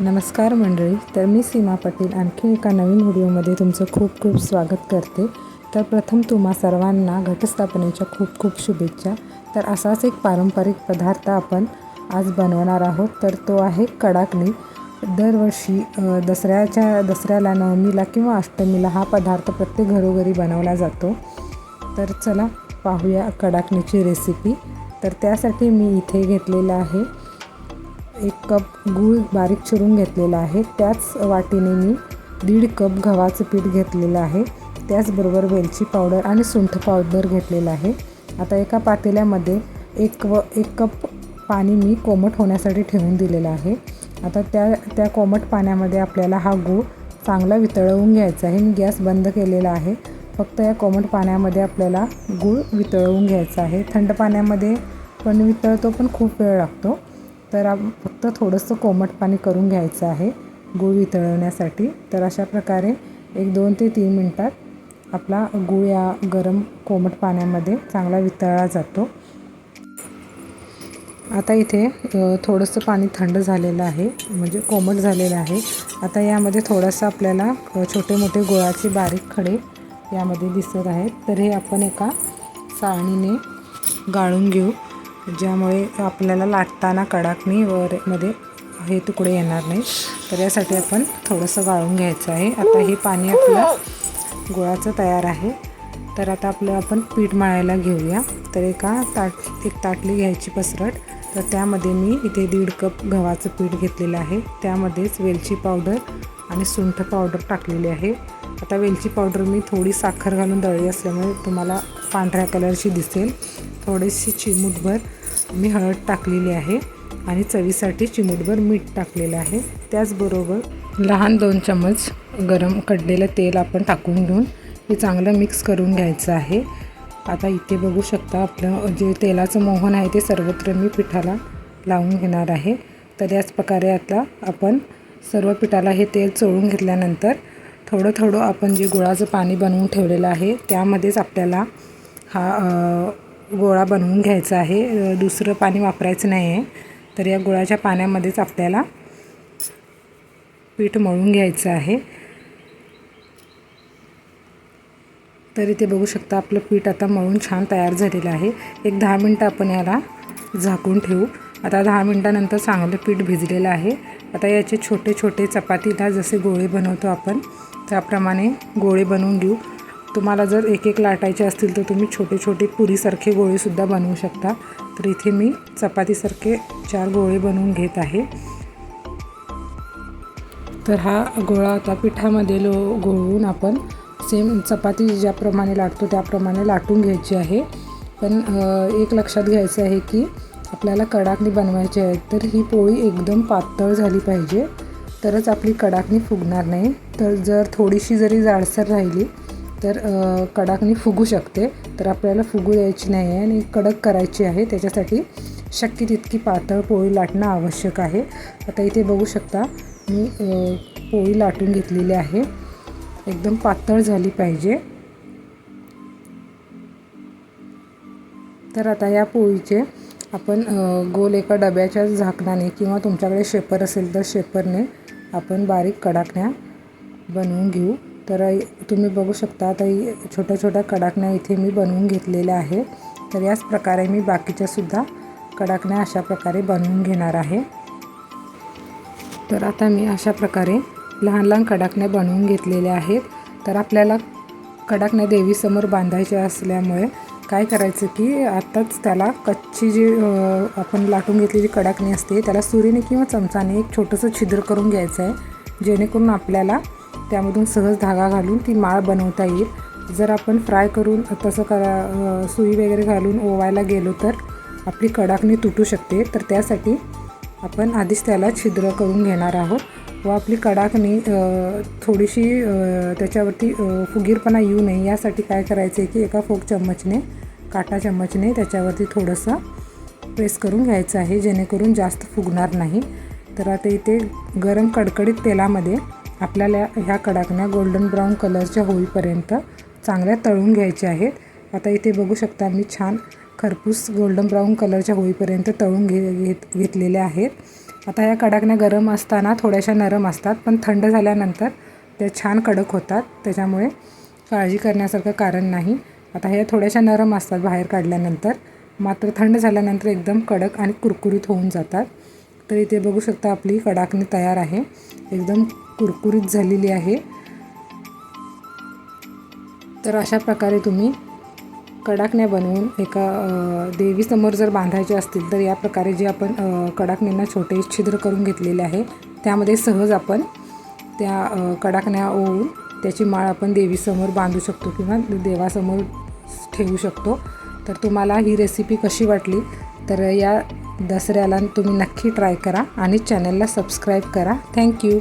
नमस्कार मंडळी तर मी सीमा पाटील आणखी एका नवीन व्हिडिओमध्ये तुमचं खूप खूप स्वागत करते. तर प्रथम तुम्हा सर्वांना घटस्थापनेच्या खूप खूप शुभेच्छा. तर असाच एक पारंपरिक पदार्थ आपण आज बनवणार आहोत. तर तो आहे कडाकणी. दरवर्षी दसऱ्याच्या दसऱ्याला नवमीला किंवा अष्टमीला हा पदार्थ प्रत्येक घरोघरी बनवला जातो. तर चला पाहूया कडाकणीची रेसिपी तर त्यासाठी मी इथे घेतलेलं आहे. एक कप गूळ बारीक चिरून घेतलेला आहे. त्याच वाटीने मी दीड कप गव्हाचं पीठ घेतलेलं आहे. त्याचबरोबर वेलची पावडर आणि सुंठ पावडर घेतलेलं आहे. आता एका पातेल्यामध्ये एक व एक कप पाणी मी कोमट होण्यासाठी ठेवून दिलेलं आहे. आता त्या त्या कोमट पाण्यामध्ये आपल्याला हा गूळ चांगला वितळवून घ्यायचा आहे. मी गॅस बंद केलेला आहे. फक्त या कोमट पाण्यामध्ये आपल्याला गूळ वितळवून घ्यायचा आहे. थंड पाण्यामध्ये पण वितळतो पण खूप वेळ लागतो. तर फक्त थोडंसं कोमट पाणी करून घ्यायचं आहे गूळ वितळवण्यासाठी. तर अशा प्रकारे एक दोन ते तीन मिनटात आपला गूळ या गरम कोमट पाण्यामध्ये चांगला वितळला जातो. आता इथे थोडंसं पाणी थंड झालेलं आहे म्हणजे कोमट झालेलं आहे. आता यामध्ये थोडंसं आपल्याला छोटे मोठे गुळाचे बारीक खडे यामध्ये दिसत आहेत. तर हे आपण एका चाळणीने गाळून घेऊ. ज्यामुळे आपल्याला लाटताना कडाकणी वरमध्ये हे तुकडे येणार नाही. तर यासाठी आपण थोडंसं गाळून घ्यायचं आहे. आता हे पाणी आपलं गुळाचं तयार आहे. तर आता आपलं आपण पीठ मळायला घेऊया. तर एका ताट एक ताटली घ्यायची पसरट. तर त्यामध्ये मी इथे दीड कप गव्हाचं पीठ घेतलेलं आहे. त्यामध्येच वेलची पावडर आणि सुंठ पावडर टाकलेली आहे. आता वेलची पावडर मी थोडी साखर घालून दळली असल्यामुळे तुम्हाला पांढऱ्या कलरची दिसेल. थोडीशी चिमूटभर मी हळद टाकलेली आहे आणि चवीसाठी चिमूटभर मीठ टाकलेलं आहे. त्याचबरोबर लहान दोन चमच गरम कडलेलं तेल आपण टाकून घेऊन हे चांगलं मिक्स करून घ्यायचं आहे. आता इथे बघू शकता आपलं जे तेलाचं मोहन आहे ते सर्वत्र मी पिठाला लावून घेणार आहे. तर याच प्रकारे आता आपण सर्व पिठाला हे तेल चोळून घेतल्यानंतर थोडं थोडं आपण जे गुळाचं पाणी बनवून ठेवलेलं आहे त्यामध्येच आपल्याला हा गोळा बनवून घ्यायचा आहे. दुसरं पाणी वापरायचं नाही आहे. तर या गुळाच्या पाण्यामध्येच आपल्याला पीठ मळून घ्यायचं आहे. तर इथे बघू शकता आपलं पीठ आता मळून छान तयार झालेलं आहे. एक दहा मिनटं आपण याला झाकून ठेवू. आता दहा मिनटानंतर चांगलं पीठ भिजलेलं आहे. आता याचे छोटे छोटे चपातीला जसे गोळे बनवतो आपण त्याप्रमाणे गोळे बनवून घेऊ. तुम्हाला जर एक एक लाटायचे असतील तर तुम्ही छोटे छोटे पुरीसारखे गोळेसुद्धा बनवू शकता. तर इथे मी चपातीसारखे चार गोळे बनवून घेत आहे. तर हा गोळा आता पिठामध्ये लो गोळवून आपण सेम चपाती ज्याप्रमाणे लाटतो त्याप्रमाणे लाटून घ्यायची आहे. पण एक लक्षात घ्यायचं आहे की आपल्याला कडाकणी बनवायची आहे तर ही पोळी एकदम पातळ झाली पाहिजे. तरच आपली कडाकणी फुगणार नाही. तर जर थोडीशी जरी जाडसर राहिली तर कडाकणी फुगू शकते. तर आपल्याला फुगू द्यायची नाही आहे आणि कडक करायची आहे. त्याच्यासाठी शक्य तितकी पातळ पोळी लाटणं आवश्यक आहे. आता इथे बघू शकता मी पोळी लाटून घेतलेली आहे. एकदम पातळ झाली पाहिजे. तर आता या पोळीचे आपण गोल एका डब्याच्या झाकणाने किंवा तुमच्याकडे शेपर असेल तर शेपरने आपण बारीक कडाकण्या बनवून घेऊ. तर तुम्ही बघू शकता आता छोट्या छोट्या कडाकण्या इथे मी बनवून घेतलेल्या आहे. तर याच प्रकारे मी बाकीच्यासुद्धा कडाकण्या अशा प्रकारे बनवून घेणार आहे. तर आता मी अशा प्रकारे लहान लहान कडाकण्या बनवून घेतलेल्या आहेत. तर आपल्याला कडाकण्या देवीसमोर बांधायच्या असल्यामुळे काय करायचं की आत्ताच त्याला कच्ची जी आपण लाटून घेतलेली कडाकणी असते त्याला सुरीने किंवा चमचाने एक छोटंसं छिद्र करून घ्यायचं आहे जेणेकरून आपल्याला त्यामधून सहज धागा घालून ती माळ बनवता येईल. जर आपण फ्राय करून तसं करा सुई वगैरे घालून ओवायला गेलो तर आपली कडाकणी तुटू शकते. तर त्यासाठी आपण आधीच त्याला छिद्र करून घेणार आहोत व आपली कडाकणी थोडीशी त्याच्यावरती फुगीरपणा येऊ नये. यासाठी काय करायचं आहे की एका फोक चम्मचने काटा चम्मचने त्याच्यावरती थोडंसं प्रेस करून घ्यायचं आहे जेणेकरून जास्त फुगणार नाही. तर आता इथे गरम कडकडीत तेलामध्ये आपल्याला ह्या कडाकण्या गोल्डन ब्राऊन कलरच्या होईपर्यंत चांगल्या तळून घ्यायच्या आहेत. आता इथे बघू शकता मी छान खरपूस गोल्डन ब्राऊन कलरच्या होईपर्यंत तळून घे घेत घेतलेल्या आहेत. आता या कडाकण्या गरम असताना थोड्याशा नरम असतात पण थंड झाल्यानंतर त्या छान कडक होतात. त्याच्यामुळे काळजी करण्यासारखं कारण नाही. आता ह्या थोड्याशा नरम असतात बाहेर काढल्यानंतर. मात्र थंड झाल्यानंतर एकदम कडक आणि कुरकुरीत होऊन जातात. तर इथे बघू शकता आपली कडाकणी तयार आहे. एकदम कुरकुरीत झालेली आहे. तर अशा प्रकारे तुम्ही कडाकण्या बनवून एका देवीसमोर जर बांधायचे असतील तर या प्रकारे जे आपण कडाकण्यांना छोटे छिद्र करून घेतलेले आहे त्यामध्ये सहज आपण त्या कडाकण्या ओवून त्याची माळ आपण देवीसमोर बांधू शकतो किंवा देवासमोर ठेवू शकतो. तर तुम्हाला ही रेसिपी कशी वाटली? तर या दसऱ्याला तुम्ही नक्की ट्राय करा आणि चॅनलला सबस्क्राईब करा. थँक्यू